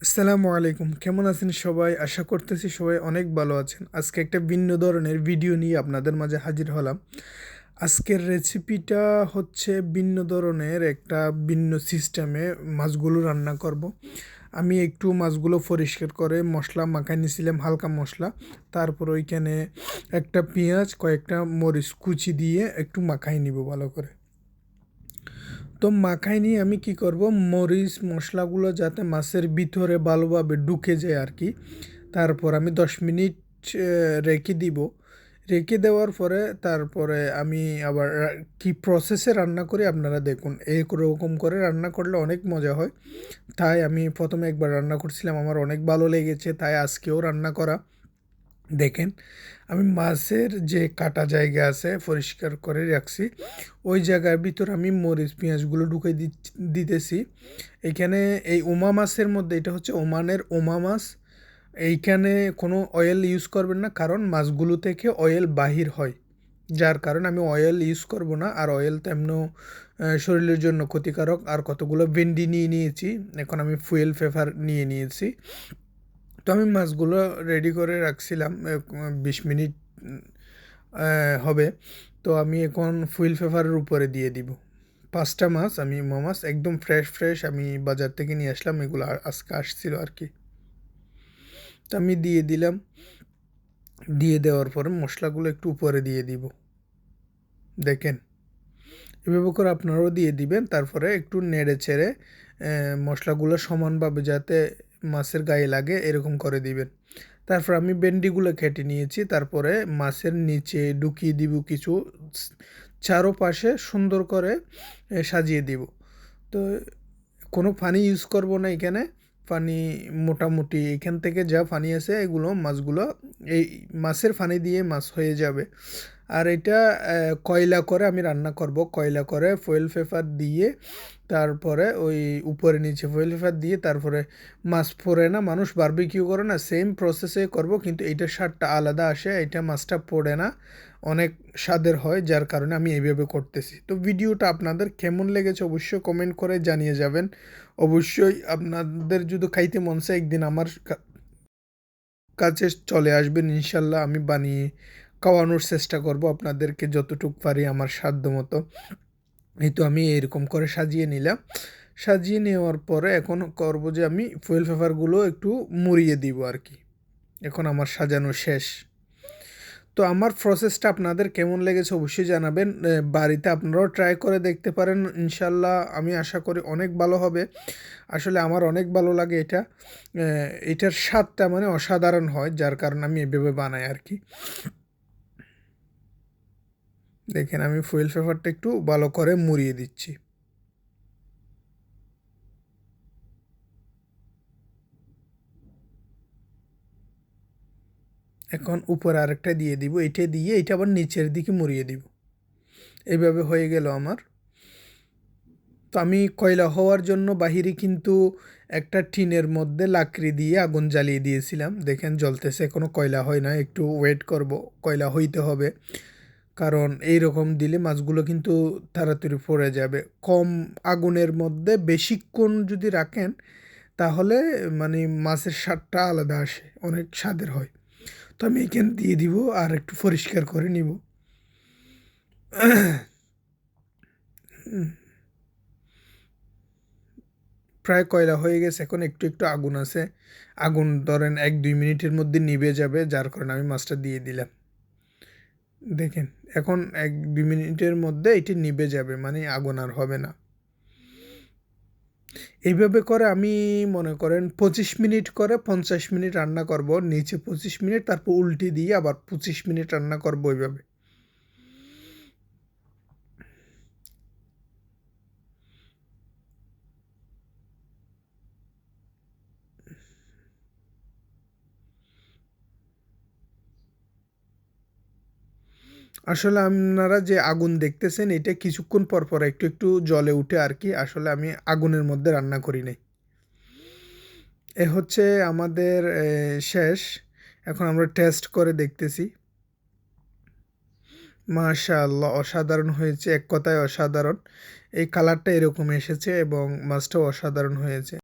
আসসালামু আলাইকুম। কেমন আছেন সবাই? আশা করতেছি সবাই অনেক ভালো আছেন। আজকে একটা ভিন্ন ধরনের ভিডিও নিয়ে আপনাদের মাঝে হাজির হলাম। আজকের রেসিপিটা হচ্ছে ভিন্ন ধরনের একটা ভিন্ন সিস্টেমে মাছগুলো রান্না করব। আমি একটু মাছগুলো পরিষ্কার করে মশলা মাখাই নিয়েছিলাম হালকা মশলা। তারপর ওইখানে একটা পেঁয়াজ, কয়েকটা মরিচ কুচি দিয়ে একটু মাখাই নিব ভালো করে। তো মাখাই নিয়ে আমি কি করব? মরিচ, মশলাগুলো যাতে মাছের ভিতরে ভালোভাবে ঢুকে যায় আর কি। তারপর আমি দশ মিনিট রেখে দিব। রেখে দেওয়ার পরে তারপরে আমি আবার কি প্রসেসে রান্না করি আপনারা দেখুন। রকম করে রান্না করলে অনেক মজা হয়। তাই আমি প্রথমে একবার রান্না করছিলাম, আমার অনেক ভালো লেগেছে। তাই আজকেও রান্না করা। দেখেন, আমি মাছের যে কাটা জায়গা আছে পরিষ্কার করে রাখছি, ওই জায়গার ভিতর আমি মরিচ, পেঁয়াজগুলো ঢুকে দিতেছি। এইখানে এই ওমা মাছের মধ্যে, এটা হচ্ছে ওমানের ওমা মাছ, এইখানে কোনো অয়েল ইউজ করবেন না, কারণ মাছগুলো থেকে অয়েল বাহির হয়। যার কারণে আমি অয়েল ইউজ করব না, আর অয়েল তেমনও শরীরের জন্য ক্ষতিকারক, আর কতগুলো ভেন্ডি নিয়ে নিয়েছি, এখন আমি ফুয়েল পেপার নিয়ে নিয়েছি। তো আমি মাছগুলো রেডি করে রাখছিলাম বিশ মিনিট হবে। তো আমি এখন ফুইল পেপারের উপরে দিয়ে দিব। পাঁচটা মাছ, আমি মাছ, একদম ফ্রেশ ফ্রেশ আমি বাজার থেকে নিয়ে আসলাম, এগুলো আজকে আসছিল আর কি। তো আমি দিয়ে দিলাম। দিয়ে দেওয়ার পরে মশলাগুলো একটু উপরে দিয়ে দিব। দেখেন, এভাবে করে আপনারাও দিয়ে দিবেন, তারপরে একটু নেড়ে ছেড়ে মশলাগুলো সমানভাবে যাতে মাছের গায়ে লাগে, এরকম করে দিবেন। তারপর আমি ভেন্ডিগুলো কেটে নিয়েছি, তারপরে মাছের নিচে ঢুকিয়ে দিব কিছু, চারোপাশে সুন্দর করে সাজিয়ে দিব। তো কোনো পানি ইউজ করব না এখানে, পানি মোটামুটি এখান থেকে যা পানি আছে, এগুলো মাছগুলো, এই মাছের পানি দিয়ে মাছ হয়ে যাবে। আর এটা কয়লা করে আমি রান্না করব। কয়লা করে ফয়েল পেপার দিয়ে, তারপরে ওই উপরে নিচে ফয়েল পেপার দিয়ে, তারপরে মাছ পড়ে না, মানুষ বারবিকিউ করে না সেম প্রসেসে করব, কিন্তু এইটার স্বাদটা আলাদা আসে এটা মাছটা পড়ে না, অনেক স্বাদের হয়, যার কারণে আমি এইভাবে করতেছি। তো ভিডিওটা আপনাদের কেমন লেগেছে অবশ্যই কমেন্ট করে জানিয়ে যাবেন। অবশ্যই আপনাদের যদি খাইতে মন চায়, একদিন আমার কাছে চলে আসবেন, ইনশাল্লাহ আমি বানিয়ে খাওয়ানোর চেষ্টা করব আপনাদেরকে যতটুকু পারি আমার সাধ্য মতো। এই তো আমি এরকম করে সাজিয়ে নিলাম। সাজিয়ে নেওয়ার পরে এখন করব যে আমি ফুয়েল পেপারগুলো একটু মুড়িয়ে দিব আর কি। এখন আমার সাজানো শেষ। তো আমার প্রসেসটা আপনাদের কেমন লেগেছে অবশ্যই জানাবেন। বাড়িতে আপনারাও ট্রাই করে দেখতে পারেন ইনশাল্লাহ আমি আশা করি অনেক ভালো হবে। আসলে আমার অনেক ভালো লাগে এটা। এটার স্বাদটা মানে অসাধারণ হয়, যার কারণে আমি এভাবে বানাই আর কি। দেখেন আমি ফুয়েল পেপারটা একটু ভালো করে মুড়িয়ে দিচ্ছি। এখন উপরে আরেকটা দিয়ে দিব, এটা দিয়ে এটা আবার নিচের দিকে মুড়িয়ে দিব। এইভাবে হয়ে গেল আমার। তো আমি কয়লা হওয়ার জন্য বাহিরে কিন্তু একটা টিনের মধ্যে লাকড়ি দিয়ে আগুন জ্বালিয়ে দিয়েছিলাম। দেখেন জ্বলতেছে কোনো কয়লা হয় না, একটু ওয়েট করব, কয়লা হইতে হবে। কারণ এই রকম দিলে মাছগুলো কিন্তু তাড়াতাড়ি পড়ে যাবে। কম আগুনের মধ্যে বেশিক্ষণ যদি রাখেন, তাহলে মানে মাছের স্বাদটা আলাদা আসে, অনেক স্বাদের হয়। তো আমি এখানে দিয়ে দিব আর একটু পরিষ্কার করে নিব। প্রায় কয়লা হয়ে গেছে, এখন একটু একটু আগুন আছে। আগুন ধরেন এক দুই মিনিটের মধ্যে নিভে যাবে, যার কারণে আমি মাছটা দিয়ে দিলাম। দেখেন, এখন এক দু মিনিটের মধ্যে এটি নিবে যাবে মানে আগুন আর হবে না। এইভাবে করে আমি মনে করেন পঁচিশ মিনিট করে পঞ্চাশ মিনিট রান্না করব, নিচে পঁচিশ মিনিট, তারপর উল্টে দিয়ে আবার পঁচিশ মিনিট রান্না করব ওইভাবে। আসলে আপনারা যে আগুন দেখতেছেন, এটা কিছুক্ষণ পর পর একটু একটু জলে উঠে আর কি। আসলে আমি আগুনের মধ্যে রান্না করি নাই। এ হচ্ছে আমাদের শেষ। এখন আমরা টেস্ট করে দেখতেছি। মাশাআল্লাহ, অসাধারণ হয়েছে। এক কথায় অসাধারণ। এই কালারটা এরকম এসেছে এবং মাছটাও অসাধারণ হয়েছে।